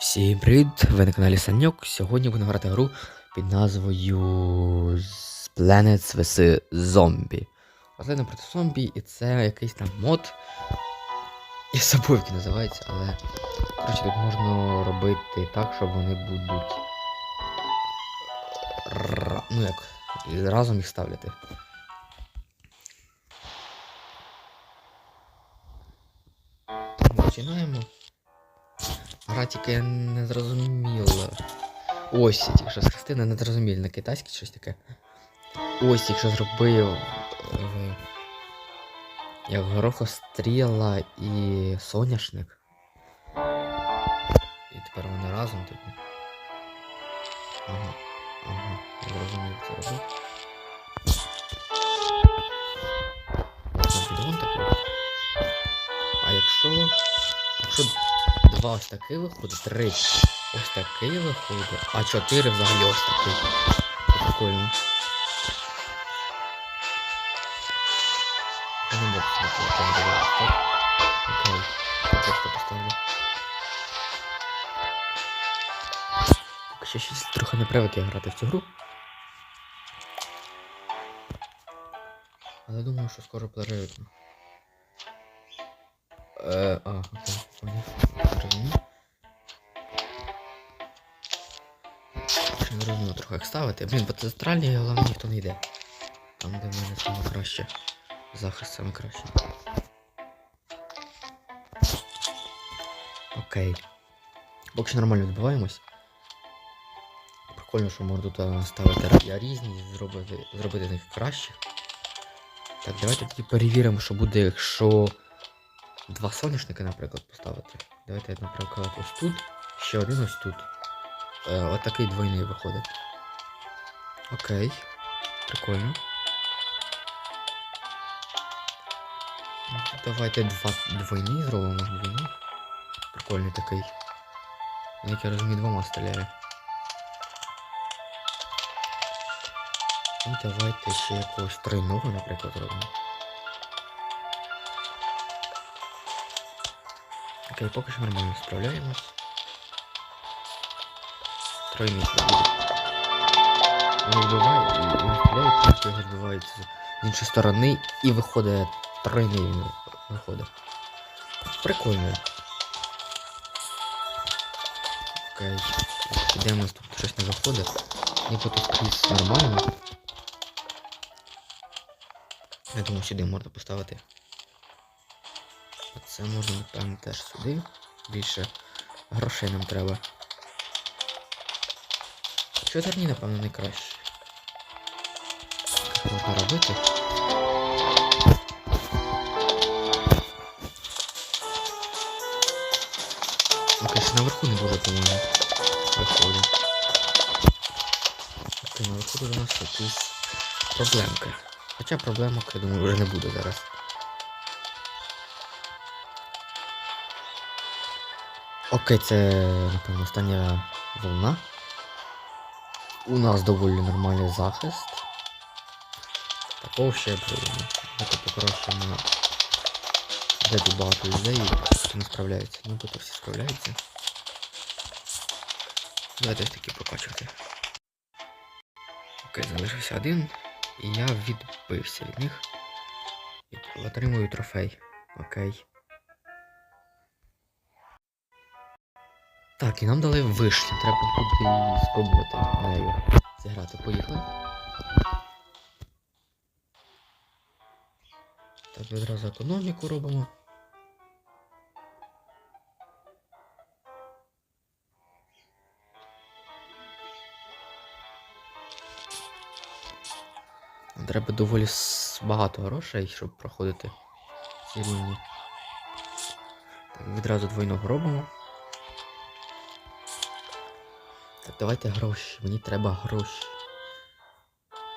Всім привіт! Ви на каналі Саньок. Сьогодні будемо грати гру під назвою Planets vs Zombie. Рослина проти зомбі, і це якийсь там мод. Я забув, як він називається, але. Коротше, тут можна робити так, що вони будуть. Ну як, разом їх ставляти. Починаємо. Гра тільки не зрозуміла. Ось, тільки що з Христина не зрозуміла на китайській щось таке. Ось, якщо зробив. Е, як горохостріла і соняшник. І тепер вони разом, типу. Ага, ага, я зрозумів це такий. А якщо. Якщо два ось такий виходить, три ось такий виходить, а чотири взагалі ось такий. Це прикольно. Я не можу собі телефон дивитися, так? Окей. Я просто поставлю. Що щось трохи не привик я грати в цю гру. Але думаю, що скоро перевикну. Е, а, не розумію трохи як ставити. Блін, по центральній головне ніхто не йде. Там, де в мене саме краще. Захист саме краще. Окей. Поки що нормально відбуваємось. Прикольно, що можна тут е, ставити радіа різні, зробити, зробити них кращих. Так, давайте тоді перевіримо, що буде, якщо два соняшника, наприклад, поставити. Давайте, наприклад, ось тут, ще один ось тут. Е, от такий двойний виходить. Окей. Прикольно. Ну, Давайте два двойні зробимо, двойний. Прикольний такий. Він, Як я розумію, двома стріляє. І давайте ще якогось тройного, наприклад, зробимо. Окей, поки що нормально справляємось. Тройний. Він вбиває і він стріляє, тільки його збивають з іншої сторони і виходить тройний виходить. Прикольно. Окей. Де у нас тут щось не виходить. Ніби тут скрізь нормально. Я думаю, сюди можна поставити. Це можна, напевно, теж сюди. Більше грошей нам треба. Чотирні, напевно, найкраще. Можна робити? Окей, ще наверху не дуже, по-моєму. Виходить. Окей, наверху тут у нас якісь проблемки. Хоча проблемок, я думаю, вже не буде зараз. Окей, це, напевно, остання волна. У нас доволі нормальний захист. Такого ще прийму. Давайте покорочуємо. Де тут багато людей, хто не справляється. Нібито всі справляються. Давайте таки прокачувати. Окей, залишився один. І я відбився від них. І отримую трофей. Окей. Так, і нам дали вишню. Треба буде спробувати нею зіграти. Поїхали. Так, відразу економіку робимо. Треба доволі багато грошей, щоб проходити ці рівні. Так, відразу двойного робимо. Так, давайте гроші. Мені треба гроші.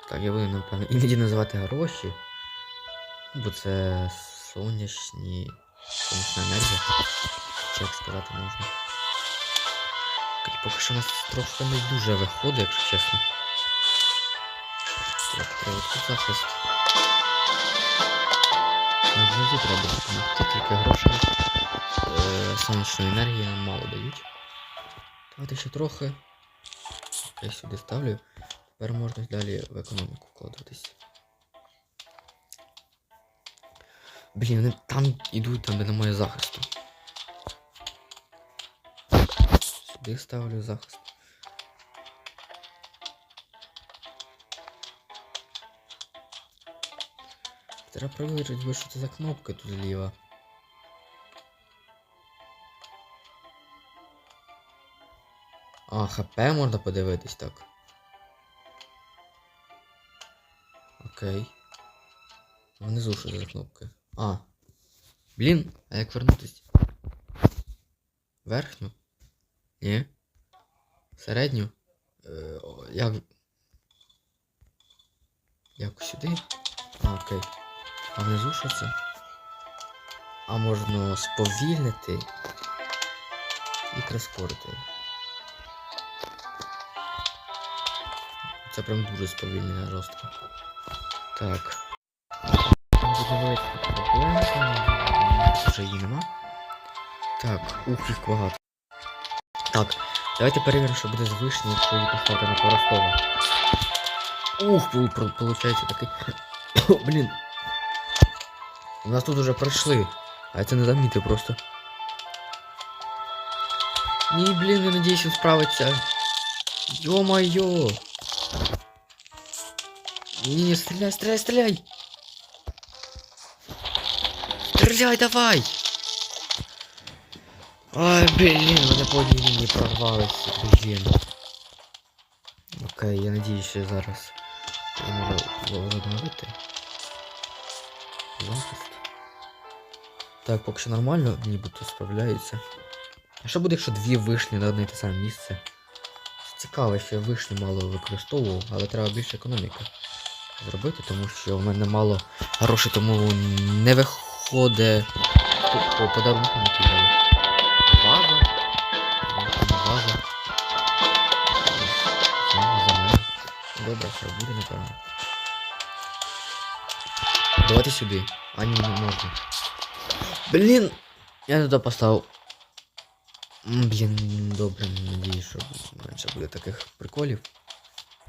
Так, я буду, напевно, іноді називати гроші. Бо це сонячні. Сонячна енергія. Чи як сказати можна. Поки що у нас трохи не дуже виходить, якщо чесно. Так, треба тут захист. Внизу треба допомогти, тільки грошей. Е, сонячної енергії нам мало дають. Давайте ще трохи. Окей, сюди ставлю. Тепер можна далі в економіку вкладатись. Блін, вони там ідуть, там де немає захисту. Сюди ставлю захист. Треба перевірити, що це за кнопка тут зліва. А, ХП можна подивитись так. Окей. Внизу що за кнопки? А. Блін, а як вернутись? Верхню? Ні? Середню? Е, як. Як сюди? А, окей. А внизу що це? А можна сповільнити і прискорити. Це прям дуже сповільнена жорстко. Так. Там буде велика проблема. Вже її нема. Так, ух, їх багато. Так, давайте перевіримо, що буде з вишні, якщо її поставити на поростову. Ух, пол- пол- получається такий. О, блін. У нас тут уже пройшли. А я це не замітив просто. Ні, блін, я надіюсь, він справиться. Йо-майо! Ні, стріляй, стріляй, стріляй! Стріляй, давай! Ай, блін, вони по одній лінії прорвалися, блін. Окей, я надіюсь, що зараз я можу возобновити. Захист. Так, поки що нормально, нібито справляється. А що буде, якщо дві вишні на одне і те саме місце? Цікаво, що я вишні мало використовував, але треба більше економіки Зробити, тому що в мене мало грошей, тому не виходить по, по подарункам, які дали. Ваза. Ваза. Добре, все буде, напевно. Давайте сюди. А ні, не можна. Блін! Я туди поставив. Блін, добре, надіюсь, що менше буде таких приколів.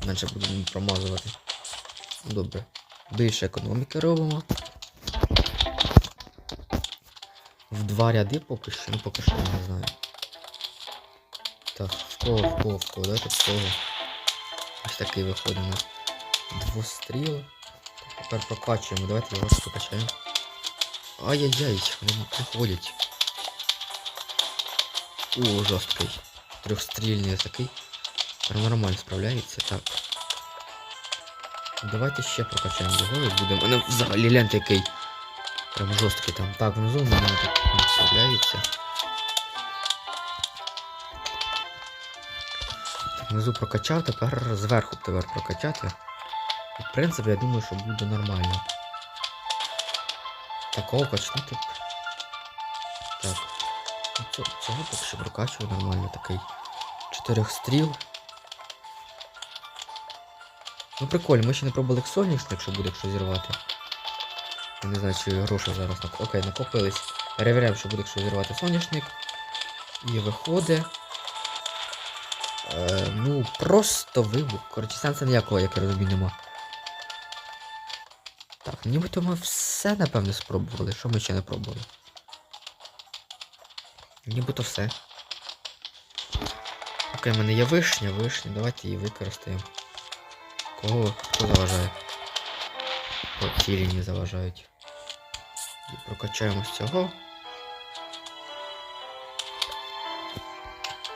Менше будемо промазувати. Добре. Більше економіки робимо. В два ряди поки що, ну поки що не знаю. Так, в кого, в кого, в кого, давайте в кого. Ось такий виходить у. Двостріл. Тепер прокачуємо, давайте його прокачаємо. Ай-яй-яй, вони приходять. О, жорсткий. Трьохстрільний такий. Нормально справляється, так. Давайте ще прокачаємо його і будемо. Мене взагалі гляньте який. Прям жорсткий там. Так, внизу в мене так не. Так, внизу прокачав, тепер зверху тепер прокачати. В принципі, я думаю, що буде нормально. Такого качнути. Так. Ну, Цього, поки що прокачую нормально такий. Чотирьох стріл. Ну прикольно, ми ще не пробували соняшник, якщо буде якщо зірвати. Я не знаю, чи гроші зараз нак... Окей, накопились. Перевіряємо, що буде, якщо зірвати соняшник. І виходить. Е, ну, просто вибух. Коротше, сенсу ніякого, як я розумію. Так, нібито ми все, напевне, спробували. Що ми ще не пробували? Нібито все. Окей, в мене є вишня, вишня, давайте її використаємо. Кого хто заважає? О, ці лінії заважають. Прокачаємо з цього.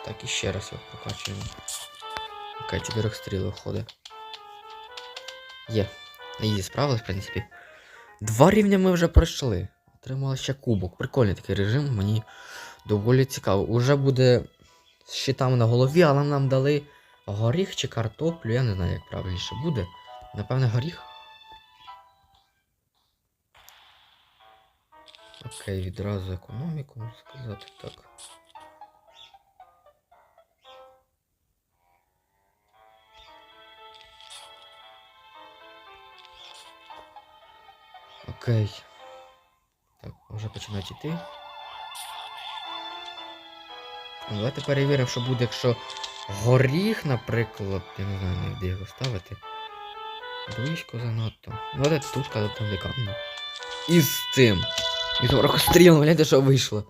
Так, і ще раз його прокачуємо. Окей, чотирьох стріл виходить. Є. Її справилась, в принципі. Два рівня ми вже пройшли. Отримали ще кубок. Прикольний такий режим, мені доволі цікаво. Уже буде з щитами на голові, але нам дали горіх чи картоплю. Я не знаю, як правильніше буде. Напевне, горіх. Окей, відразу економіку, можна сказати так. Окей. Так, вже починають іти. Ну, Давайте перевіримо, що буде, якщо горіх, наприклад, я не знаю навіть, де його ставити. Близько занадто. Ну, давайте тут, коли там де камні. І з цим. І горохостріл, гляньте, що вийшло.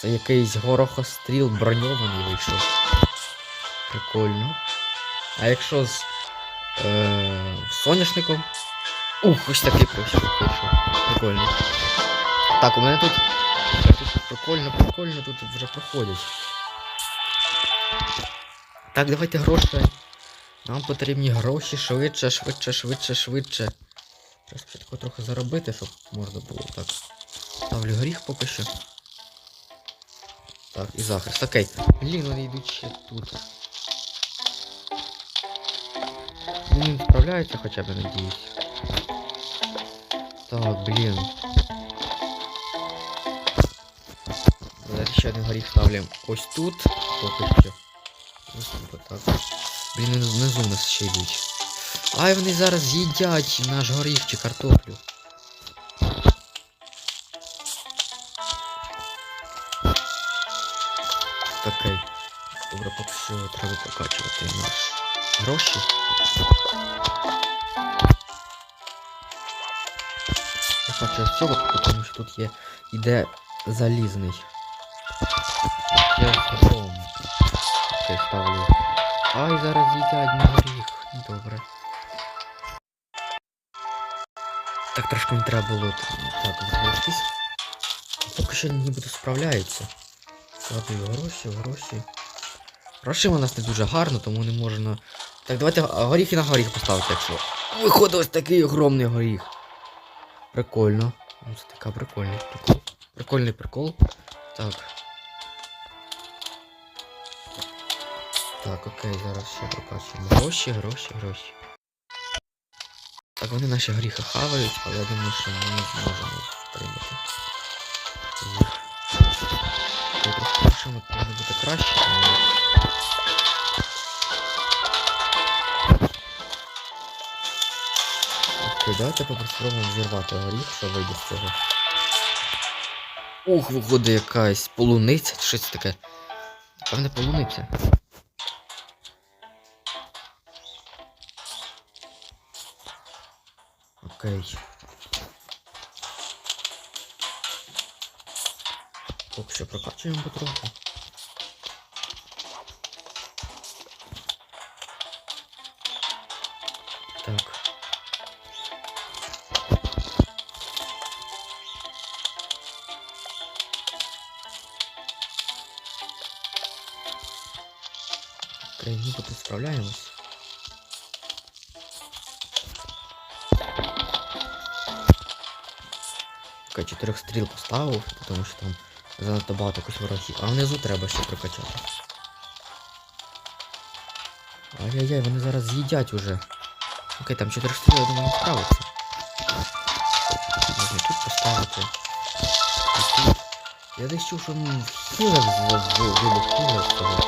Це якийсь горохостріл броньований вийшов. Прикольно. А якщо з е, соняшником. Ух, ось такий прийшов, прийшов. Прикольно. Так, у мене тут прикольно, прикольно, тут вже проходять. Так, давайте гроші. Нам потрібні гроші швидше, швидше, швидше, швидше. Треба спочатку трохи заробити, щоб можна було так. Ставлю горіх поки що. Так, і захист. Окей. Блін, вони йдуть ще тут. Він справляється хоча б, надіюсь. Так, блін. Зараз ще один горіх ставлю ось тут. Поки що. Отак. Блін, внизу у нас ще йдуть. Ай, вони зараз з'їдять наш горіх чи картоплю. Окей. Добре, поки що треба прокачувати наш гроші. Прокачую з цього, тому що тут є іде залізний. Я гром. Окей, ставлю. Ай, зараз з'їдять мій горіх. Добре. Так трошки не треба було так відволіктись. Поки що нібито справляється. Складую гроші, гроші. Гроші у нас не дуже гарно, тому не можна. Так, давайте горіхи на горіх поставити, якщо. Виходить ось такий огромний горіх. Прикольно. Ну, Це така прикольний прикол. Прикольний прикол. Так. Так, окей, зараз ще прокачуємо. Гроші, гроші, гроші. Так, вони наші горіхи хавають, але я думаю, що ми не зможемо втримати. їх. Я трохи машину повинно бути краще, тому... Окей, давайте попробуємо зірвати горіх, що вийде з цього. Ух, виходить якась полуниця, щось таке. Певне полуниця. Окей. Поки що прокачуємо потроху. Так. Окей, ну тут справляємось. Окей, чотирьох стріл поставив, тому що там занадто багато ворогів. А внизу треба ще прокачати. Ай-яй-яй, вони зараз з'їдять уже. Окей, там чотирьох стріл, я думаю, не справиться. Можна тут поставити. І тут. Я десь чув, що ну, хілер вибух хілер того.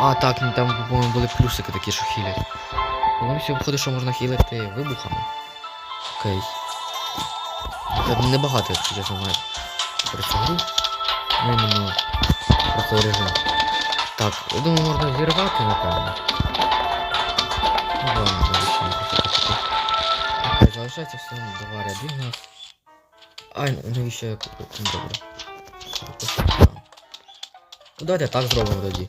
А, так, ну там, по-моєму, були плюсики такі, що хілять. По-моєму, всього виходить, що можна хілити вибухами. Окей. Небагато, якщо чесно знаю. Про цю гру. Ну, іменно про цей режим. Так, я думаю, можна зірвати, напевно. Ну ладно, навіщо не хочу Окей, залишається все два ряди у нас. Ай, навіщо я купив? Ну добре. Просто. Ну давайте так зробимо тоді.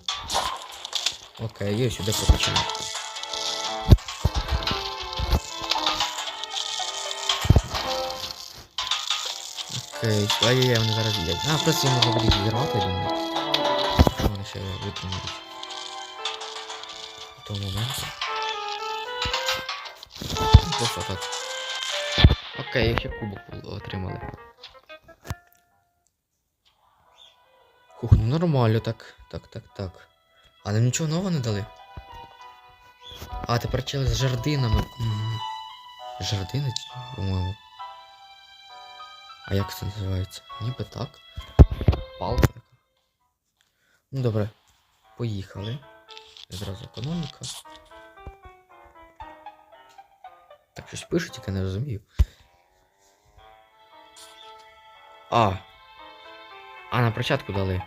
Окей, є сюди прокачаємо. Ай-яй-яй, вони зараз їдять. А, просто я можу буде зірвати, я думаю. Вони ще витримують. До того моменту. Просто так. Окей, їх ще кубок отримали. Хух, ну нормально так. Так, так, так. А нам нічого нового не дали? А, тепер чели з жардинами. Жардини, по-моєму. А як це називається? Ніби так. Палка. Ну добре. Поїхали. Зразу економіка. Так щось пишуть, тільки не розумію. А. А на початку дали.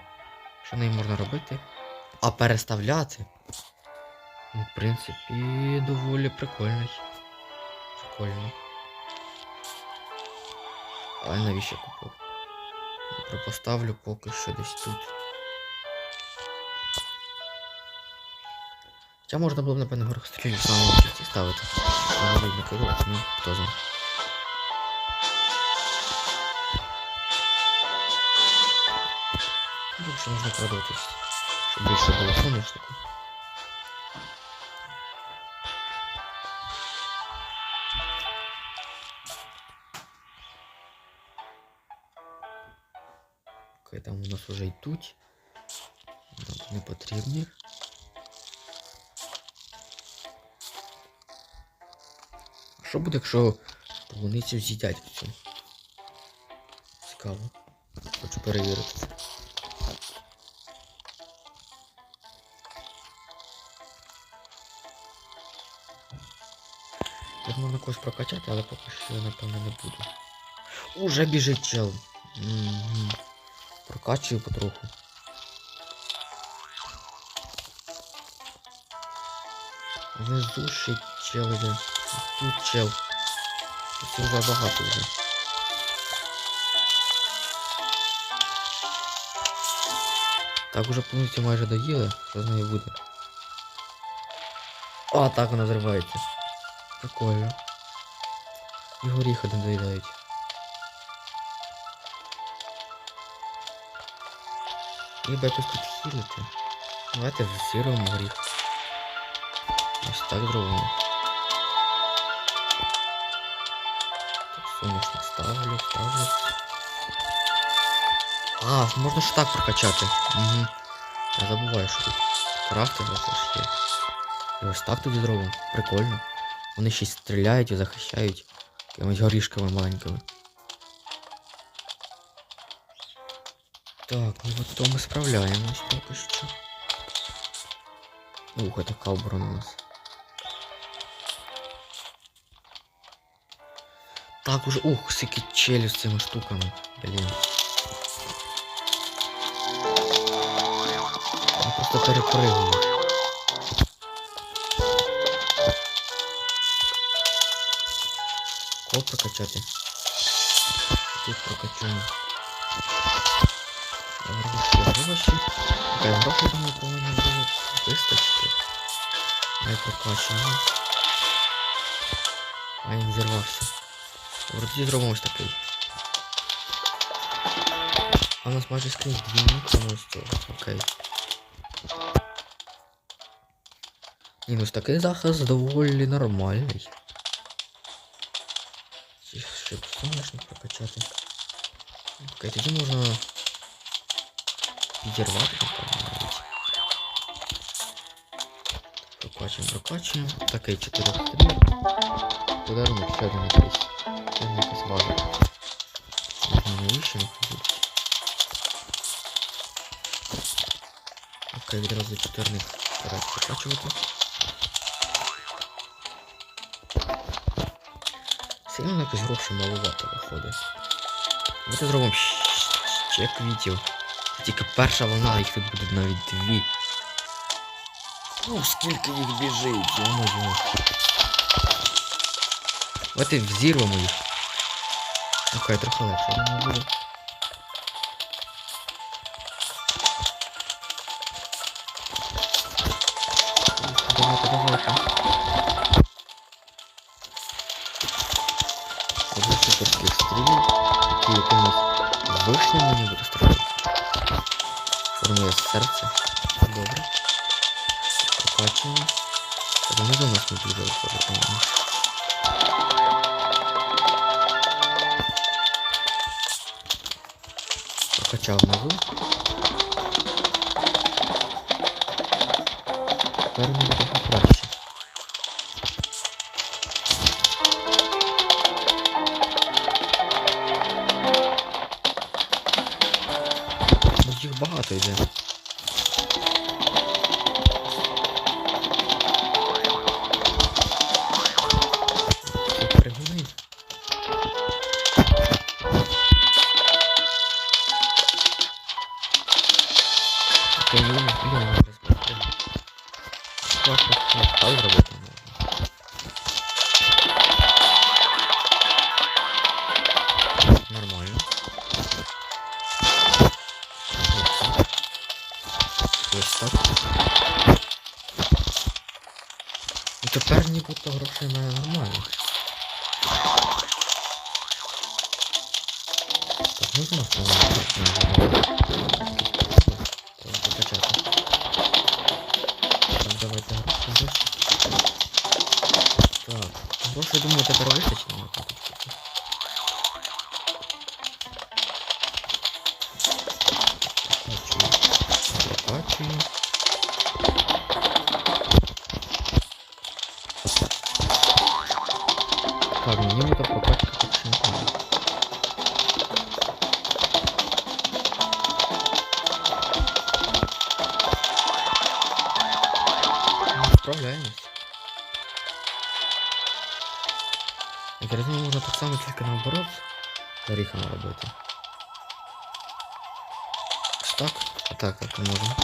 Що нею можна робити? А переставляти. Ну, в принципі, доволі прикольний. Прикольно. А навіщо купив? Добре, поставлю поки що десь тут. Хоча можна було б, напевно, горохстрілів в самому кінці ставити. Воно видно керувати, ну, хто знає. Що можна продаватись, щоб більше було соняшнику. Окей, там у нас уже йдуть. Нам не потрібні. А що буде, якщо полуницю з'їдять цю? Цікаво. Хочу перевірити це. Тут можна когось прокачати, але поки що я напевно не буду. Уже біжить чел. Мгм. Прокачую потроху. Внизу ще чел іде. Тут чел. Це забагато вже. Так, уже повністю майже доїли. Що з нею буде? А, так вона зривається. Прикольно. І горіхи не доїдають. Треба якось підхилити. Давайте зірвемо горіх. Ось так зробимо. Так, соняшник ставлю, ставлю. А, можна ж так прокачати. Угу. Я забуваю, що тут крафтинг це ж є. І ось так тоді зробимо. Прикольно. Вони ще й стріляють і захищають якимись горішками маленькими. Так, ну от то ми справляємось поки що. Ух, така оборона у нас. Так уже, ух, скільки челю з цими штуками. Блін. Я просто перепрыгую. Кого прокачати? Тут прокачаємо. Гроші, гроші. Окей, гроші, думаю, повинні було вистачити. Ай, прокачуємо. А він зірвався. Вроді зробимо ось такий. А у нас майже скрізь двійник, тому ось цього. Окей. Ні, ну ось такий захист доволі нормальний. Ці Щоб соняшник прокачати. Окей, тоді можна підірвати напевно, навіть. Прокачуємо, прокачуємо. Такий 4 стріл. Подарунок ще один якийсь. Це не якась база. Можна навіщо не ходити. Окей, відразу чотирних стараюсь прокачувати. Сильно якось гроші маловато виходить. Давайте зробимо щ- ще квітів. Тільки перша волна, їх тут буде навіть дві. Ну, скільки їх біжить, я можу. Давайте взірвемо їх. Окей, трохи легше, думаю, буде. Давайте, давайте. Одну суперських стрілів, які буду стріляти. Формує серце. Добре. Покачуємо. Внизу у нас не дуже виходить, по-моєму. Внизу. Тепер мені трохи краще. Думаю, тепер вистачить заріхано робити. Ось Так, а так, так можна.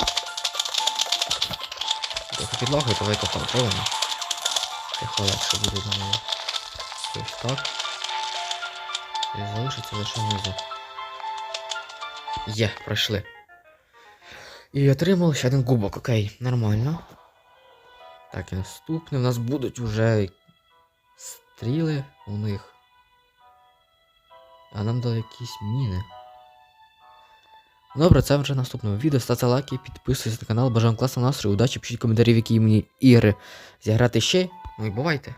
Трохи підлагою, давайте так робимо. Трохи легше буде до мене. Ось так. І залишиться лише внизу. Є, пройшли. І отримали ще один кубок, окей, нормально. Так, і наступне у нас будуть уже стріли у них. А нам дали якісь міни. Добре, це вже в наступному відео. Ставте лайки, підписуйтесь на канал. Бажаю вам класного настрою, удачі, пишіть коментарі, які мені ігри зіграти ще. Ну і бувайте!